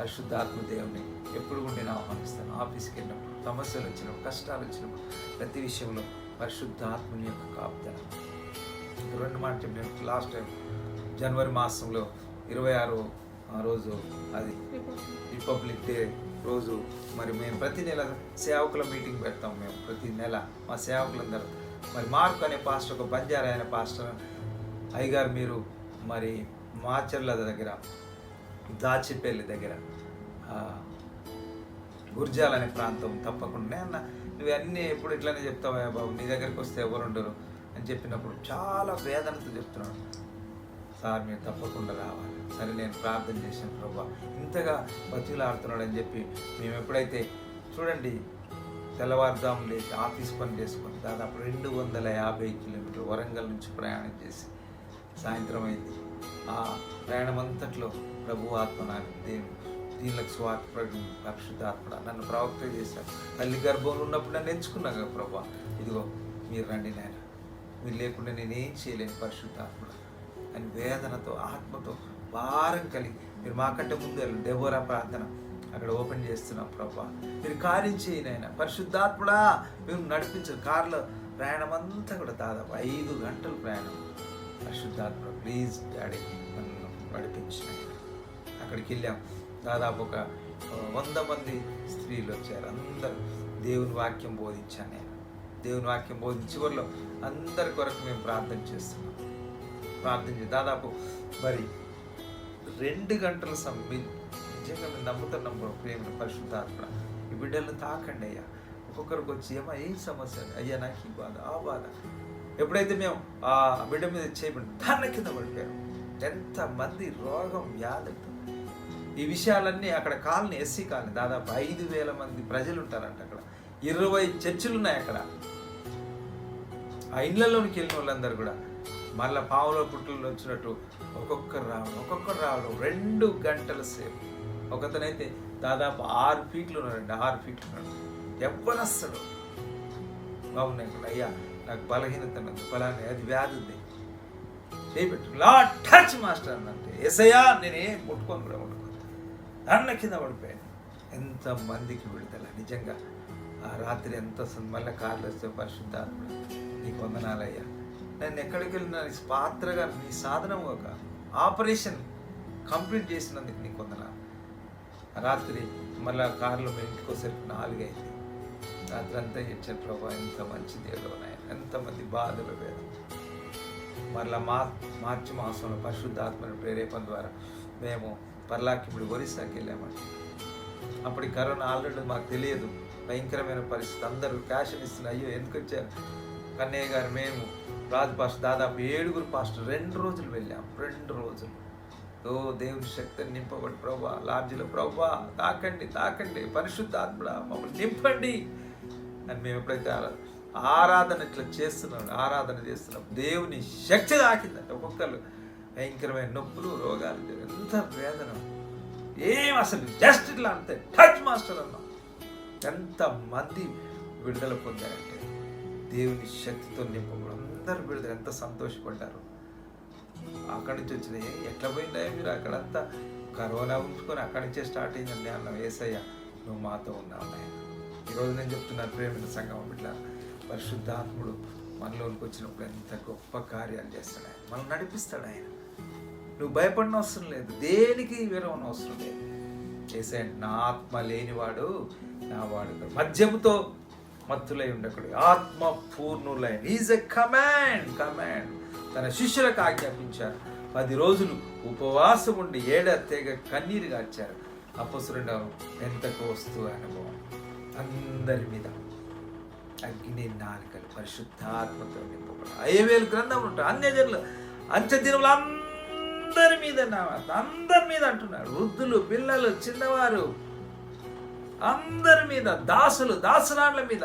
పరిశుద్ధాత్మ దేవుని ఎప్పుడు కూడా నేను ఆహ్వానిస్తాను. ఆఫీస్కి వెళ్ళినప్పుడు సమస్యలు వచ్చినప్పుడు కష్టాలు వచ్చినప్పుడు ప్రతి విషయంలో పరిశుద్ధాత్మని యొక్క కాపుదల. రెండు మాట చెప్పిన లాస్ట్ టైం జనవరి మాసంలో ఇరవై ఆరో ఆ రోజు అది రిపబ్లిక్ డే రోజు మరి మేము ప్రతి నెల సేవకుల మీటింగ్ పెడతాం మేము ప్రతి నెల మా సేవకులందరూ. మరి మార్క్ అనే పాస్టర్ ఒక బంజారా అనే పాస్టర్ అయ్యగారు మీరు మరి మాచర్ల దగ్గర దాచిపల్లి దగ్గర. ఆ, గుర్జాల్ అనే ప్రాంతం తప్పకుండా అన్న. నువ్వన్నీ ఎప్పుడు ఇట్లానే చెప్తావా బాబు నీ దగ్గరికి వస్తే ఎవరు ఉండరు అని చెప్పినప్పుడు చాలా వేదనతో చెప్తున్నాడు సార్ మీరు తప్పకుండా రావాలి. సరే నేను ప్రార్థన చేశాను ప్రభా. ఇంతగా బతుకులాడుతున్నాడు అని చెప్పి మేము ఎప్పుడైతే చూడండి తెల్లవారుజాము లేచి ఆఫీస్ పని చేసుకొని దాదాపు రెండు వందల యాభై కిలోమీటర్లు వరంగల్ నుంచి ప్రయాణం చేసి సాయంత్రం అయింది. ఆ ప్రయాణం అంతట్లో ప్రభు ఆత్మ నాకు దేవుడు దీనికి స్వార్థ పరిశుద్ధాత్మ నన్ను ప్రవక్త చేశాను తల్లి గర్భంలో ఉన్నప్పుడు నన్ను ఎంచుకున్నా కదా ప్రభా. ఇదిగో మీరు రండి నాయన. మీరు లేకుండా నేనేం చేయలేను పరిశుద్ధాత్మ అని వేదనతో ఆత్మతో భారం కలిగి మీరు మాకంటే ముందు వెళ్ళండి. దేవోరా ప్రార్థన. అక్కడ ఓపెన్ చేస్తున్నాం ప్రభా. మీరు కార్యం చేయనైనా ఆయన పరిశుద్ధాత్ముడా మేము నడిపించారు కారులో ప్రయాణం అంతా కూడా దాదాపు ఐదు గంటలు ప్రయాణం. పరిశుద్ధాత్మ ప్లీజ్ డాడీ నన్ను నడిపించిన అక్కడికి వెళ్ళాం దాదాపు ఒక వంద మంది స్త్రీలు వచ్చారు. అందరూ దేవుని వాక్యం బోధించాను నేను. దేవుని వాక్యం బోధించి చివరిలో అందరి కొరకు మేము ప్రార్థన చేస్తున్నాం. ప్రార్థన చేసి దాదాపు మరి రెండు గంటల సమయం నిజంగా మేము నమ్ముతున్నాం బ్రో ప్రేమ పరిశుద్ధాత్మ ఈ బిడ్డలను తాకండి అయ్యా. ఒక్కొక్కరికి వచ్చి ఏమో ఏం సమస్య? అయ్యా నాకు ఈ బాధ ఆ బాధ. ఎప్పుడైతే మేము ఆ బిడ్డ మీద చేయబడి దాని కింద పడిపోయాం ఎంతమంది రోగం వ్యాధి ఈ విషయాలన్నీ అక్కడ కాలనీ ఎస్సీ కాలనీ దాదాపు ఐదు వేల మంది ప్రజలు ఉంటారంట అక్కడ. ఇరవై చర్చిలు ఉన్నాయి అక్కడ. ఆ ఇళ్ళలోనికి వెళ్ళిన వాళ్ళందరూ కూడా మళ్ళీ పావులో పుట్టులు వచ్చినట్టు ఒక్కొక్కరు రావడం ఒక్కొక్కరు రావడం రెండు గంటల సేపు. ఒకతనైతే దాదాపు ఆరు ఫీట్లు ఉన్నాడండి ఆరు ఫీట్లు ఉన్నాడు. ఎవ్వనస్తాడు బాగున్నాయి ఇక్కడ అయ్యా నాకు బలహీనత ఉన్నది బలాన్ని అది వ్యాధి ఉంది. చేయబెట్టు లా టచ్ మాస్టర్ అంటే ఎసయా నేనేం ముట్టుకొని కూడా ముట్టుకోను అన్న కింద పడిపోయాను ఎంతమందికి విడుదల? నిజంగా ఆ రాత్రి ఎంత మళ్ళీ కార్లు వస్తే పరిశుద్ధాత్మ నీకు వందనాలయ్యా నేను ఎక్కడికి వెళ్ళినా నీ పాత్రగా నీ సాధనం ఒక ఆపరేషన్ కంప్లీట్ చేసినందుకు నీకు వందనాలు. రాత్రి మళ్ళీ కారులో మేము ఇంటికోసరికి నాలుగైంది రాత్రి అంతా ఇచ్చే ప్రభా ఎంత మంచి దేవుడు ఎంతమంది బాధలు వేదం మరలా మా మార్చి మాసంలో పరిశుద్ధాత్మని ప్రేరేపణ ద్వారా మేము పర్లాకి ఇప్పుడు ఒరిస్సాకి వెళ్ళామండి అప్పుడు కరోనా ఆల్రెడీ మాకు తెలియదు. భయంకరమైన పరిస్థితి. అందరూ ఫ్యాషన్ ఇస్తున్నారు అయ్యో ఎందుకు వచ్చారు? కన్నయ్య గారు మేము రాజు పాస్టర్ దాదాపు ఏడుగురు పాస్టర్ రెండు రోజులు వెళ్ళాం. రెండు రోజులు. ఓ దేవుని శక్తిని నింపబడి ప్రభా లాడ్జిలో ప్రభా తాకండి తాకండి పరిశుద్ధ పరిశుద్ధాత్మడా మమ్మల్ని నింపండి అని మేము ఎప్పుడైతే ఆరా- ఆరాధన ఇట్లా చేస్తున్నాం ఆరాధన చేస్తున్నాం దేవుని శక్తి తాకిందంటే ఒక్కొక్కరు భయంకరమైన నొప్పులు రోగాలు ఎంత వేదన. ఏం అసలు జస్ట్ ఇట్లా అంతే. టచ్ మాస్టర్ అన్నాం. ఎంత మంది విడుదల పొందారంటే దేవుని శక్తితో నింపబడి అందరూ విడుదల ఎంత సంతోషపడ్డారు. అక్కడి నుంచి వచ్చినాయి ఎట్లా పోయిందా మీరు? అక్కడంతా కరోనా ఉంచుకొని అక్కడి నుంచే స్టార్ట్ అయిందండి అన్న. ఏసయ్య నువ్వు మాతో ఉన్నావు నాయన ఈరోజు నేను చెప్తున్నాను ప్రేమిన సంఘం ఇట్లా పరిశుద్ధాత్ముడు మనలోనికి వచ్చినప్పుడు ఎంత గొప్ప కార్యాలు చేస్తాడు ఆయన. మనం నడిపిస్తాడు ఆయన. నువ్వు భయపడిన అవసరం లేదు. దేనికి విరవన అవసరం లేదు. చేసే నా ఆత్మ లేనివాడు నా వాడు మద్యముతో మత్తులై ఉండకుడు ఆత్మ పూర్ణులై ఈజ్ ఎ కమాండ్ కమాండ్ తన శిష్యులకు ఆజ్ఞాపించారు. పది రోజులు ఉపవాసం ఉండి ఏడ తెగ కన్నీరు గార్చారు. అపసురుడు ఎంతకు వస్తూ అనుభవం. అందరి మీద అగ్ని నాలుకలు పరిశుద్ధాత్మతో నింపబడి ఐవేలు గ్రంథం ఉంటాయి. అన్యజనులు అంచె దినములు అందరి మీద అందరి మీద అంటున్నారు. వృద్ధులు పిల్లలు చిన్నవారు అందరి మీద దాసులు దాసనాళ్ళ మీద.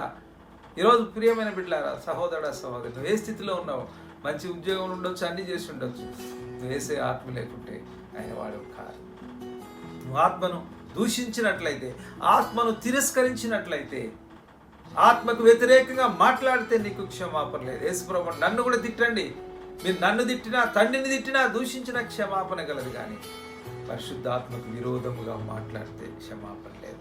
ఈరోజు ప్రియమైన బిడ్డారా సహోదర సహోదరు నువ్వు ఏ స్థితిలో ఉన్నావు? మంచి ఉద్యోగం ఉండొచ్చు అన్ని చేసి ఉండొచ్చు. నువ్వు వేసే ఆత్మ లేకుంటే ఆయన వాడు కాదు. నువ్వు ఆత్మను దూషించినట్లయితే ఆత్మను తిరస్కరించినట్లయితే ఆత్మకు వ్యతిరేకంగా మాట్లాడితే నీకు క్షమాపణ లేదు. యేసుప్రభు నన్ను కూడా తిట్టండి. మీరు నన్ను తిట్టినా తండ్రిని తిట్టినా దూషించిన క్షమాపణ కలదు కానీ పరిశుద్ధాత్మకు విరోధముగా మాట్లాడితే క్షమాపణ లేదు.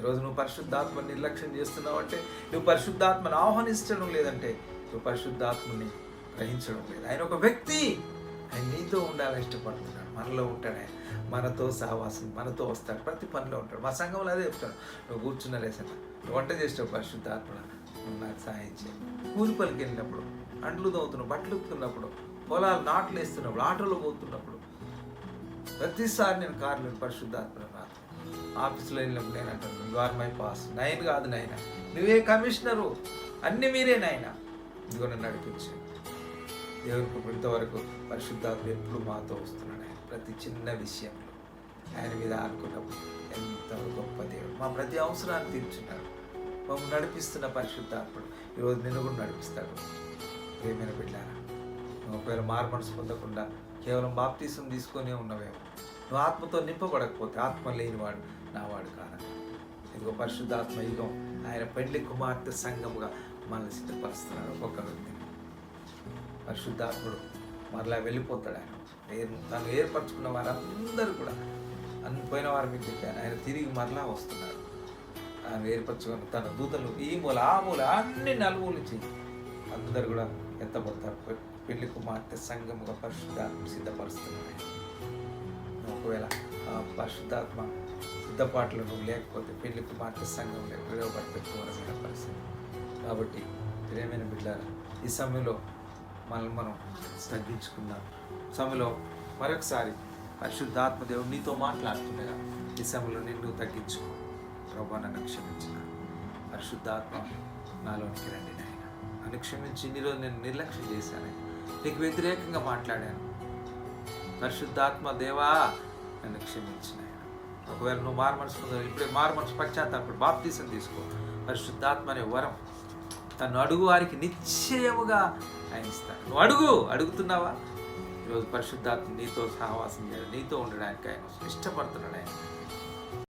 ఈరోజు నువ్వు పరిశుద్ధాత్మను నిర్లక్ష్యం చేస్తున్నావు అంటే నువ్వు పరిశుద్ధాత్మను ఆహ్వానించడం లేదంటే నువ్వు పరిశుద్ధాత్మని గ్రహించడం లేదు. ఆయన ఒక వ్యక్తి. ఆయన నీతో ఉండాలని ఇష్టపడుతున్నాడు. మనలో ఉంటాడు ఆయన. మనతో సహవాసం మనతో వస్తాడు. ప్రతి పనిలో ఉంటాడు. మా సంఘంలో అదే చెప్తాడు నువ్వు కూర్చున్న లేసన నువ్వు వంట చేసావు పరిశుద్ధాత్మ నువ్వు నాకు సహాయం చేయి. కూలి వెళ్ళినప్పుడు అండ్లు తవ్వుతున్నావు బట్టలు ఉతుకున్నప్పుడు పొలాలు నాట్లు వేస్తున్నప్పుడు ఆటోలో పోతున్నప్పుడు ప్రతిసారి నేను కార్లు పరిశుద్ధాత్మ ఆఫీస్లో వెళ్ళినప్పుడు నేను అంటాను you are my pass nine కాదు నాయన నువ్వే కమిషనరు. అన్నీ మీరే నాయన. ఇదిగో నన్ను నడిపించు దేవుని ఇంతవరకు పరిశుద్ధాత్మ ఎప్పుడు మాతో వస్తున్నాడు ఆయన ప్రతి చిన్న విషయంలో. ఆయన మీద ఆనుకున్నప్పుడు ఎంత గొప్ప దేవుడు. మా ప్రతి అవసరాన్ని తీర్చున్నాడు. మమ్మల్ని నడిపిస్తున్న పరిశుద్ధాత్ముడు. ఈరోజు నిన్ను కూడా నడిపిస్తాడు. ప్రేమైన బిడ్డారా నువ్వు ఒకవేళ మారు మనసు పొందకుండా కేవలం బాప్తీసం తీసుకునే ఉన్నవేమో. నువ్వు ఆత్మతో నింపబడకపోతే ఆత్మ లేనివాడు నావాడు కాదు? ఇదిగో పరిశుద్ధాత్మ యుగం ఆయన పెండ్లి కుమార్తె సంఘముగా మనల్ని సిద్ధపరుస్తున్నాడు ఒక్కొక్క వ్యక్తి. పరిశుద్ధాత్ముడు మరలా వెళ్ళిపోతాడు ఆయన. తను ఏర్పరచుకున్న వారందరూ కూడా అన్ని పోయిన వారు మీకు చెప్పాను ఆయన తిరిగి మరలా వస్తున్నాడు. ఆయన ఏర్పరచుకున్న తన దూతలు ఈ మూల ఆ మూల అన్ని నలుగులు చేయి. అందరు కూడా ఎత్తబడతారు. పెళ్ళి కుమార్తె సంఘముగా పరిశుద్ధాత్మ సిద్ధపరుస్తున్నాయి ఒకవేళ ఆ పరిశుద్ధాత్మ సిద్ధపాట్లు నువ్వు లేకపోతే పెళ్ళి కుమార్తె సంఘం విడవబడితే ఘోరమైన పరిస్థితి. కాబట్టి ప్రేమైన బిడ్డారా ఈ సమయంలో మనల్ని మనం తగ్గించుకుందాం. సమయంలో మరొకసారి పరిశుద్ధాత్మ దేవుడు నీతో మాట్లాడుతుండగా ఈ సమయంలో నిన్ను తగ్గించుకో. ప్రభా నన్ను క్షమించిన పరిశుద్ధాత్మ నాలోనికి రండి. నన్ను క్షమించి ఇన్ని నేను నిర్లక్ష్యం చేశాను. నీకు వ్యతిరేకంగా మాట్లాడాను. పరిశుద్ధాత్మ దేవా నన్ను క్షమించిన ఒకవేళ నువ్వు మారు పొందావు ఇప్పుడే మారు మనసు పశ్చాత్తాపడు బాప్తీసం తీసుకో. పరిశుద్ధాత్మ అనే వరం తను అడుగు వారికి నిశ్చయముగా ఆయన ఇస్తాడు. నువ్వు అడుగు అడుగుతున్నావా? ఈరోజు పరిశుద్ధాత్మ నీతో సహవాసం చేయాలి. నీతో ఉండడానికి ఆయన ఇష్టపడుతున్నాడు ఆయన.